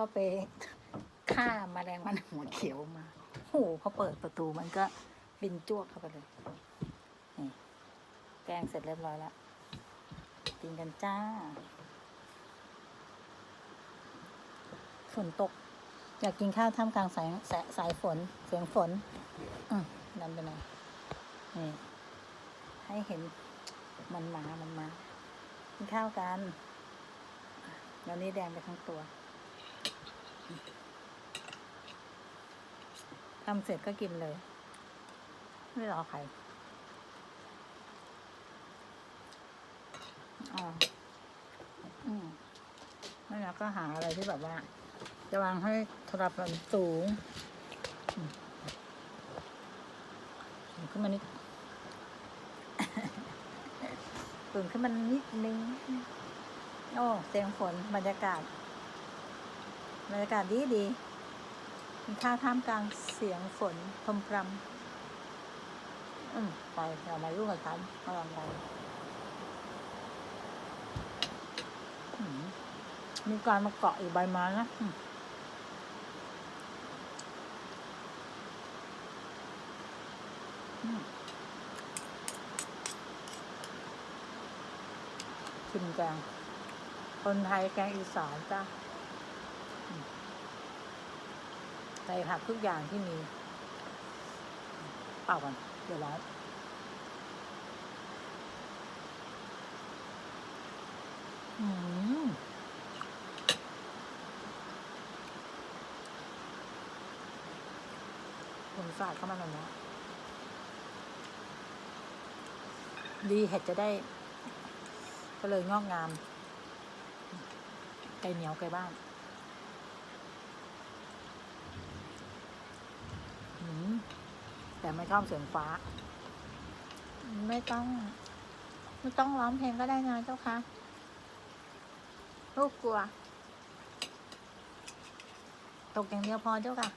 เข้าไปฆ่ามาแมลงวันหัวเขียวมาโอ้โหพอเปิดประตูมันก็บินจ้วกเข้าไปเลยนี่แกงเสร็จเรียบร้อยแล้วกินกันจ้าฝนตก อยากกินข้าวท่ามกลางสายสายสายฝนเสียงฝนอืมนำไปหน่อยนี่ให้เห็นมันหมา มันมา กินข้าวกันเดี๋ยวนี้แดงไปทั้งตัว ทำเสร็จก็กินเลย ไม่รอใครอ๋ออืมไม่แล้วก็หาอะไรที่แบบว่า จะวางให้โทรศัพท์สูงอืมสูงขึ้นมานิดสูงขึ้นมานิดนึง โอ้ เสียงฝนบรรยากาศ บรรยากาศดีดีมีข้าท่ามกลางเสียงฝนพรำพรำอืมไปเรามายุ่งกับฉันมาลองไปมีการมาเกาะอยู่ใบไม้นะชิมแกง คนไทยแกงอีสานจ้าใส่ผักทุกอย่างที่มีเปล่ากันเดี๋ยวร้อนอืมผมสาดเข้ามาแล้วนะดีเห็ดจะได้ ก็เลยงอกงาม ไก่เหนียวไก่บ้าน อืม แต่ไม่ชอบเสียงฟ้า ไม่ต้อง ไม่ต้องร้องเพลงก็ได้นะเจ้าคะลูกกลัว ตกอย่างเดียวพอเจ้าค่ะ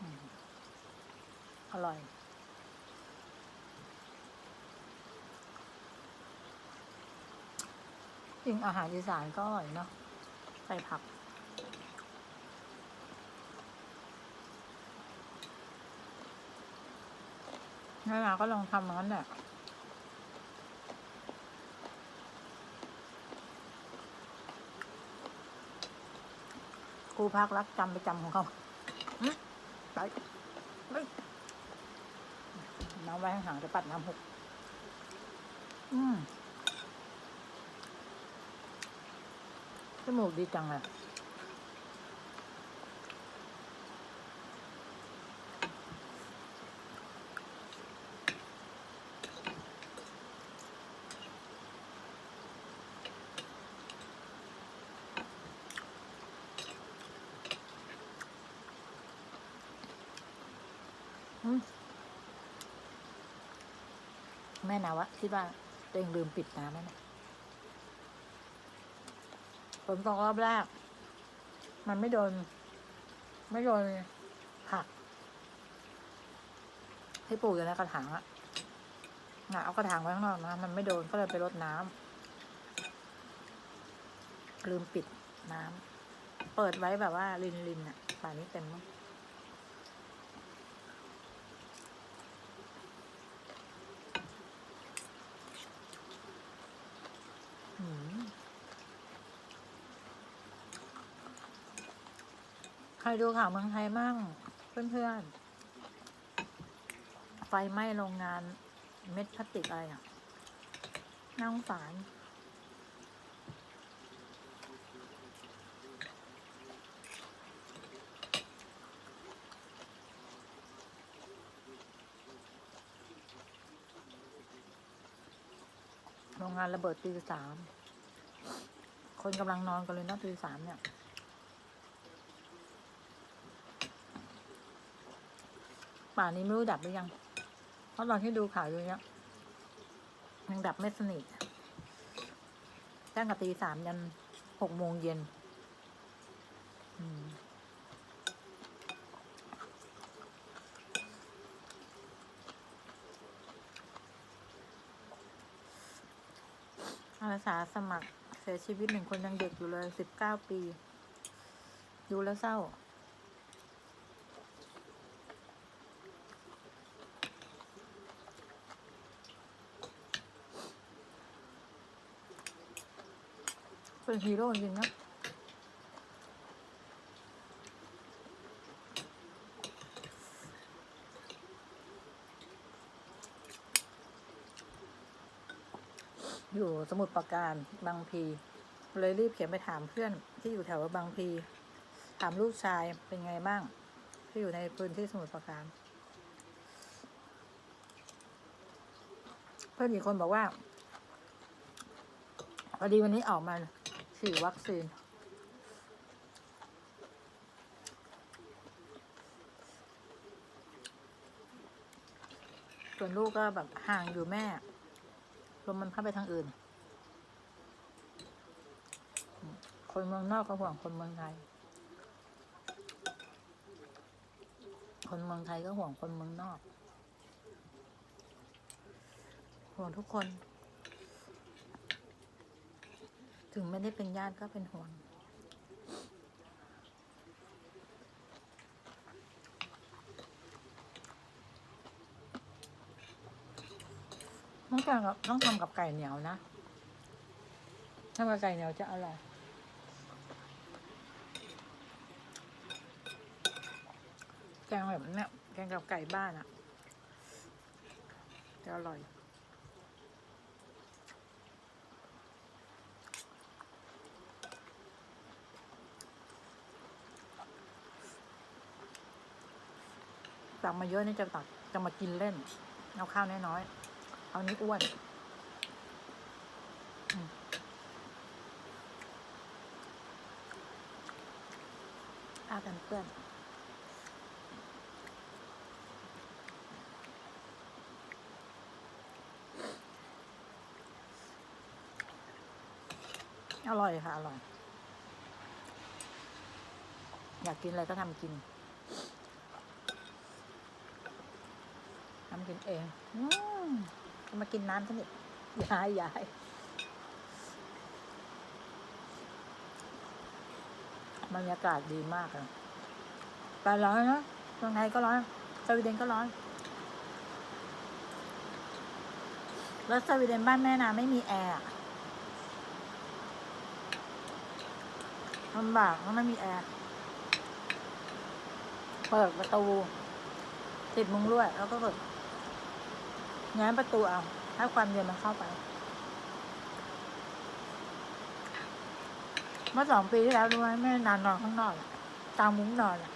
อืมอร่อยจริงอาหารอีสานก็อร่อยเนาะ ใส่ผักนานาก็ลองทำนั้นแหละครูพักรักจำไปจำของเขาไปไปน้ำไว้ห่างๆจะปัดน้ำหก อืม จมูกดีจังอืมแม่นาวะคิดว่าตัวเองลืมปิดน้ำไหมเนี่ย ผลตกรอบแรก มันไม่โดน ไม่โดนผักที่ปลูกอยู่ในกระถางอะนะเอากระถางไว้ข้างนอกนะ มันไม่โดนก็เลยไปรดน้ำลืมปิดน้ำเปิดไว้แบบว่ารินรินอะป่านนี้เต็มมั้งอืม ใค รดูข่าวเมืองไทยมั่งเพื่อนๆ ไฟไหม้โรงงานเม็ดพลาสติกอะไรอะน่าสงสารโรงงานระเบิดตีสาม คนกำลังนอนกันเลยนะตีสามเนี่ย ป่านนี้ไม่รู้ดับหรือยัง เพราะตอนที่ดูข่าวอยู่เนี้ยยังดับไม่สนิทตั้งแต่ตีสามยันหกโมงเย็นอืมอาสาสมัครเสียชีวิตหนึ่งคนยังเด็กอยู่เลยสิบเก้าปี ดูแล้วเศร้า เป็นฮีโร่จริงนะอยู่สมุทรปราการบางพี เลยรีบเขียนไปถามเพื่อนที่อยู่แถวบางพี ถามลูกชายเป็นไงบ้าง ที่อยู่ในพื้นที่สมุทรปราการ เพื่อนอีกคนบอกว่าพอดีวันนี้ออกมา ฉีดวัคซีน ส่วนลูกก็แบบห่างอยู่แม่ลมมันพัดไปทางอื่น คนเมืองนอกก็ห่วงคนเมืองไทย คนเมืองไทยก็ห่วงคนเมืองนอก ห่วงทุกคน ถึงไม่ได้เป็นญาติก็เป็นห่วง ต้องทำกับต้องทำกับไก่เหนียวนะถ้ากับไก่เหนียวจะอร่อยแกงแบบเนี้ยแกงกับไก่บ้านอะ่ะจะอร่อย ตักมาเยอะนี่จะตักจะมากินเล่น เอาข้าวน้อยๆเอานี้อ้วนอากันเปื้อนอร่อยค่ะ อร่อย อยากกินอะไรก็ทำกิน ทำ กินเองอืมจะมากินน้ำท่านี่ยายยายบรรยากาศดีมากเลยแต่ร้อนนะเมืองไทยก็ร้อนสวีเดนก็ร้อนแล้วสวีเดนบ้านแม่นาไม่มีแอร์อะลำบากเพราะไม่มีแอร์ เปิดประตูติดมุ้งลวดแล้วก็เปิด ง้มประตูเอาให้ความเย็นมันเข้าไป เมื่อสองปีที่แล้วรู้ไหมแม่นานนอนข้างนอกอะกลางมุ้งนอนอะ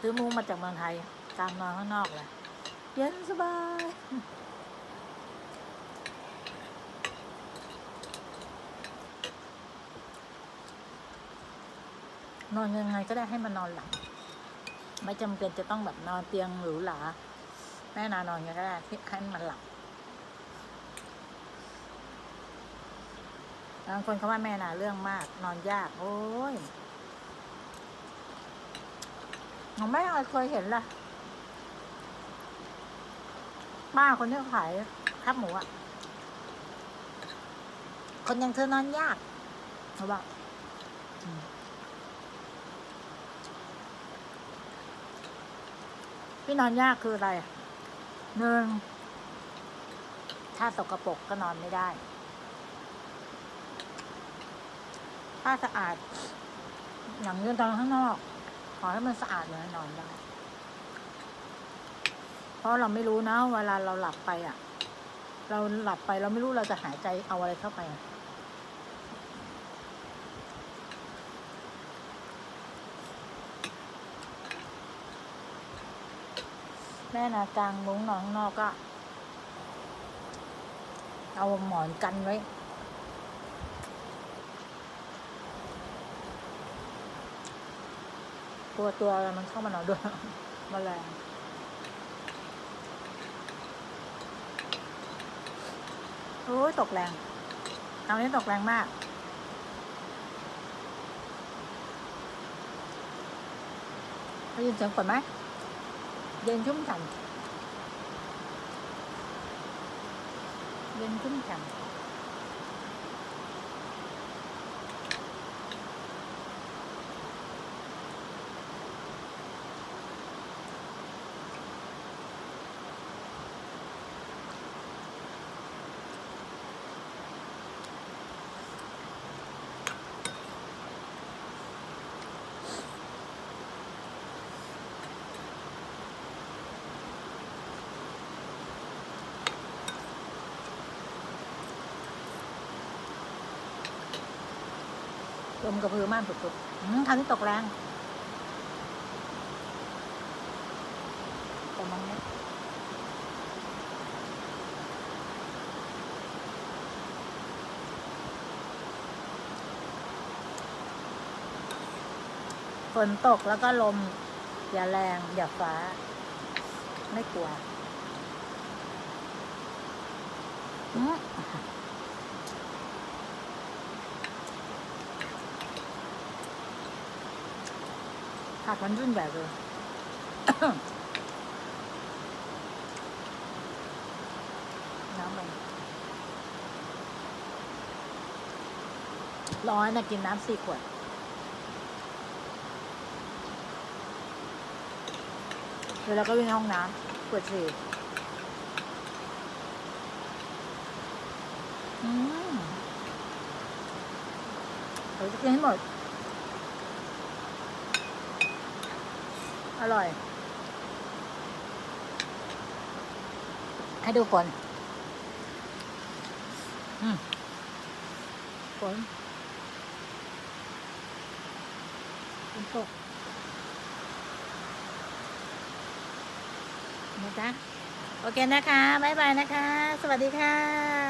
ซื้อมุ้งมาจากเมืองไทยกลางนอนข้างนอกเลยเย็นสบายนอนยังไงก็ได้ให้มันนอนหลับไม่จำเป็นจะต้องแบบนอนเตียงหรูหรา แม่นานอนยังไงก็ได้ที่ให้มันหลับบางคนเขาว่าแม่นาเรื่องมาก นอนยาก โอ้ยของแม่เคยเห็นล่ะป้าคนที่ขายครับหมูอะ คนอย่างเธอนอนยากเขาบอกอืมที่นอนยากคืออะไร หนึ่งถ้าสกรปรกก็นอนไม่ได้ ถ้าสะอาดอย่างยืนตอนข้างนอก ขอให้มันสะอาดเลยนอนได้ เพราะเราไม่รู้นะ เวลาเราหลับไปอะ เราหลับไปเราไม่รู้เราจะหายใจเอาอะไรเข้าไปอะ แม่นะกลางมุ้งนอนข้างนอกก็ เอาหมอนกันไว้กลัวตัวอะไรมันเข้ามานอนด้วยมแมลงโอ้ยตกแรงคราวนี้ตกแรงมากได้ยินเสียงฝนไหม เย็นชุ่มฉ่ำเย็นชุ่มฉ่ำมกระพือม่านสุดๆอืมคราวนี้ตกแรงประมาณนี้ฝนตกแล้วก็ลม อย่าแรง อย่าฟ้า ไม่กลัวอืม ผักมันรุ่นแบบเลยน้ำมันร้อนนะกินน้ำสี่ขวดเดี๋ยวเราก็วิ่งห้องน้ำปวดฉี่อืมเราจะกินให้หมด อร่อย ให้ดูฝนอืมฝนฝนตกนะจ๊ะโอเคนะคะ บ๊ายบายนะคะ สวัสดีค่ะ